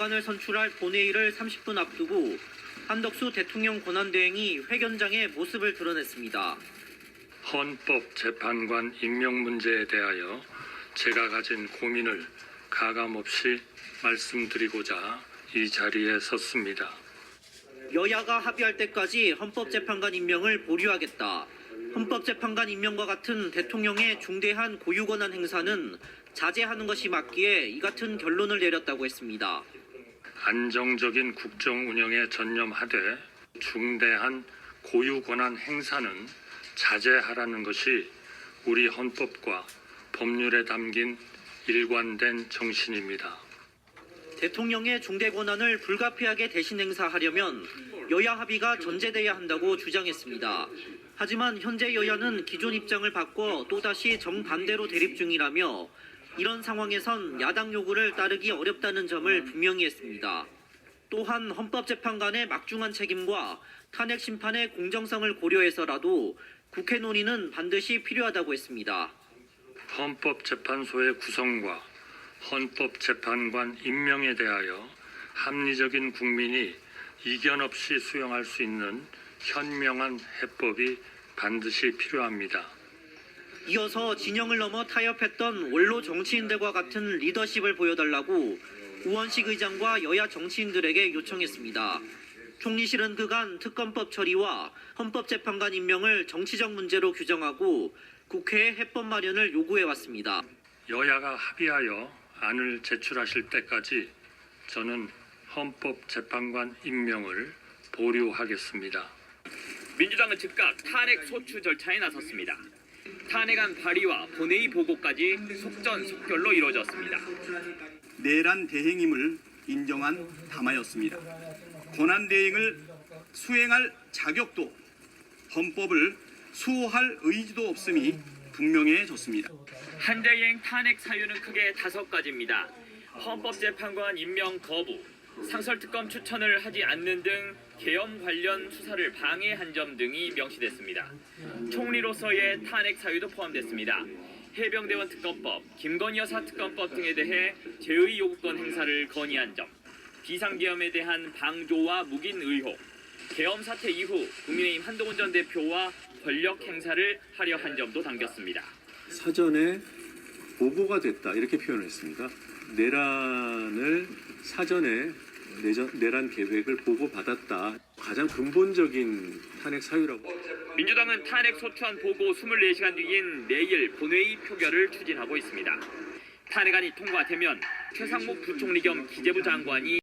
간을 선출할 본회의를 30분 앞두고 한덕수 대통령 권한대행이 회견장에 모습을 드러냈습니다. 헌법재판관 임명 문제에 대하여 제가 가진 고민을 가감없이 말씀드리고자 이 자리에 섰습니다. 여야가 합의할 때까지 헌법재판관 임명을 보류하겠다. 헌법재판관 임명과 같은 대통령의 중대한 고유권한 행사는 자제하는 것이 맞기에 이 같은 결론을 내렸다고 했습니다. 안정적인 국정 운영에 전념하되 중대한 고유 권한 행사는 자제하라는 것이 우리 헌법과 법률에 담긴 일관된 정신입니다. 대통령의 중대 권한을 불가피하게 대신 행사하려면 여야 합의가 전제돼야 한다고 주장했습니다. 하지만 현재 여야는 기존 입장을 바꿔 또다시 정반대로 대립 중이라며 이런 상황에선 야당 요구를 따르기 어렵다는 점을 분명히 했습니다. 또한 헌법재판관의 막중한 책임과 탄핵 심판의 공정성을 고려해서라도 국회 논의는 반드시 필요하다고 했습니다. 헌법재판소의 구성과 헌법재판관 임명에 대하여 합리적인 국민이 이견 없이 수용할 수 있는 현명한 해법이 반드시 필요합니다. 이어서 진영을 넘어 타협했던 원로 정치인들과 같은 리더십을 보여달라고 우원식 의장과 여야 정치인들에게 요청했습니다. 총리실은 그간 특검법 처리와 헌법재판관 임명을 정치적 문제로 규정하고 국회에 해법 마련을 요구해왔습니다. 여야가 합의하여 안을 제출하실 때까지 저는 헌법재판관 임명을 보류하겠습니다. 민주당은 즉각 탄핵 소추 절차에 나섰습니다. 탄핵안 발의와 본회의 보고까지 속전속결로 이루어졌습니다. 내란 대행임을 인정한 담화였습니다. 권한 대행을 수행할 자격도 헌법을 수호할 의지도 없음이 분명해졌습니다. 한대행 탄핵 사유는 크게 다섯 가지입니다. 헌법재판관 임명 거부, 상설특검 추천을 하지 않는 등 계엄 관련 수사를 방해한 점 등이 명시됐습니다. 총리로서의 탄핵 사유도 포함됐습니다. 해병대원 특검법, 김건희 여사 특검법 등에 대해 제의 요구권 행사를 건의한 점, 비상계엄에 대한 방조와 묵인 의혹, 계엄 사태 이후 국민의힘 한동훈 전 대표와 권력 행사를 하려 한 점도 담겼습니다. 사전에 보고가 됐다 이렇게 표현을 했습니다. 내란을 사전에 내전, 내란 계획을 보고 받았다. 가장 근본적인 탄핵 사유라고. 민주당은 탄핵 소추안 보고 24시간 뒤인 내일 본회의 표결을 추진하고 있습니다. 탄핵안이 통과되면 최상목 부총리 겸 기재부 장관이